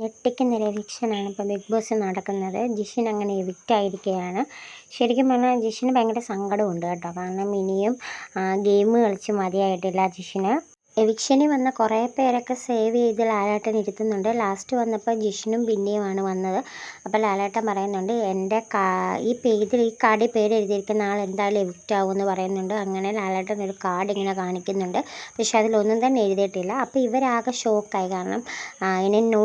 ഞെട്ടിക്കുന്ന ഒരു എവിക്ഷനാണ് ഇപ്പോൾ ബിഗ് ബോസ് നടക്കുന്നത്. ജിഷിൻ അങ്ങനെ എവിക്റ്റ് ആയിരിക്കുകയാണ് ശരിക്കും പറഞ്ഞാൽ ജിഷിന് ഭയങ്കര സങ്കടമുണ്ട് കേട്ടോ. കാരണം ഇനിയും ഗെയിം കളിച്ച് മതിയായിട്ടില്ല ജിഷിന്. എവിക്ഷനിൽ വന്ന കുറേ പേരൊക്കെ സേവ് ചെയ്ത് ലാലേട്ടൻ ഇരുത്തുന്നുണ്ട്. ലാസ്റ്റ് വന്നപ്പോൾ ജിഷ്ണും ബിന്നിയുമാണ് വന്നത്. അപ്പോൾ ലാലേട്ടൻ പറയുന്നുണ്ട് എന്റെ കാ ഈ പേജിൽ ഈ കാർഡിൽ പേര് എഴുതിയിരിക്കുന്ന ആൾ എന്തായാലും എവിക്റ്റ് എന്ന് പറയുന്നുണ്ട്. അങ്ങനെ ലാലേട്ടൻ ഒരു കാർഡ് ഇങ്ങനെ കാണിക്കുന്നുണ്ട്. പക്ഷെ അതിലൊന്നും തന്നെ എഴുതിയിട്ടില്ല. അപ്പോൾ ഇവരാകെ ഷോക്കായി കാരണം ഇനി നോ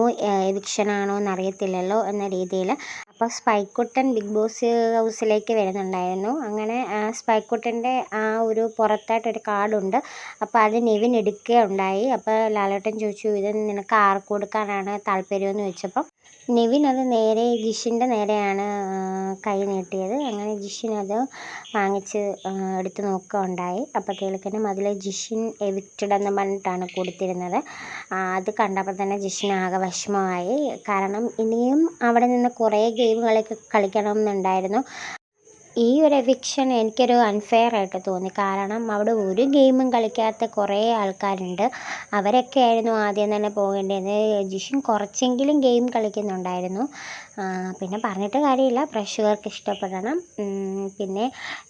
എവിക്ഷനാണോ എന്നറിയത്തില്ലല്ലോ എന്ന രീതിയിൽ അപ്പോൾ സ്പൈക്കുട്ടൻ ബിഗ് ബോസ് ഹൗസിലേക്ക് വരുന്നുണ്ടായിരുന്നു. അങ്ങനെ സ്പൈക്കുട്ടന്റെ ആ ഒരു പുറത്തായിട്ടൊരു കാർഡുണ്ട്. അപ്പോൾ അത് നിവിൻ എടുക്കുകയുണ്ടായി. അപ്പോൾ ലാലേട്ടൻ ചോദിച്ചു ഇത് നിനക്ക് ആർക്ക് കൊടുക്കാനാണ് താല്പര്യമെന്ന് ചോദിച്ചപ്പം നിവിൻ അത് നേരെ ജിഷിന്റെ നേരെയാണ് കൈ നീട്ടിയത്. അങ്ങനെ ജിഷിൻ അത് വാങ്ങിച്ച് എടുത്ത് നോക്കുകയുണ്ടായി. അപ്പോഴത്തേക്കിനും അതിൽ ജിഷിൻ എവിക്റ്റഡ് എന്ന് പറഞ്ഞിട്ടാണ് കൊടുത്തിരുന്നത്. അത് കണ്ടപ്പോൾ തന്നെ ജിഷിന് ആകെ വിഷമമായി. കാരണം ഇനിയും അവിടെ നിന്ന് കുറേ ഗെയിമുകളൊക്കെ കളിക്കണം എന്നുണ്ടായിരുന്നു ഈ ഒരു എവിക്ഷൻ എനിക്കൊരു അൺഫെയർ ആയിട്ട് തോന്നി. കാരണം അവിടെ ഒരു ഗെയിമും കളിക്കാത്ത കുറേ ആൾക്കാരുണ്ട്. അവരൊക്കെ ആയിരുന്നു ആദ്യം തന്നെ പോകേണ്ടത് ജിഷിൻ കുറച്ചെങ്കിലും ഗെയിം കളിക്കുന്നുണ്ടായിരുന്നു. പിന്നെ പറഞ്ഞിട്ട് കാര്യമില്ല. പ്രേക്ഷകർക്ക് ഇഷ്ടപ്പെടണം. പിന്നെ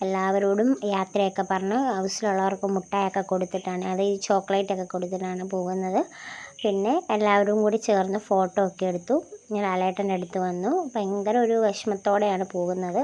എല്ലാവരോടും യാത്രയൊക്കെ പറഞ്ഞ് ഹൗസിലുള്ളവർക്ക് മുട്ടായൊക്കെ കൊടുത്തിട്ടാണ് അത് ഈ ചോക്ലേറ്റൊക്കെ കൊടുത്തിട്ടാണ് പോകുന്നത്. പിന്നെ എല്ലാവരും കൂടി ചേർന്ന് ഫോട്ടോ ഒക്കെ എടുത്തു. ലാലേട്ടന്റെ അടുത്ത് വന്നു. ഭയങ്കര ഒരു വിഷമത്തോടെയാണ് പോകുന്നത്.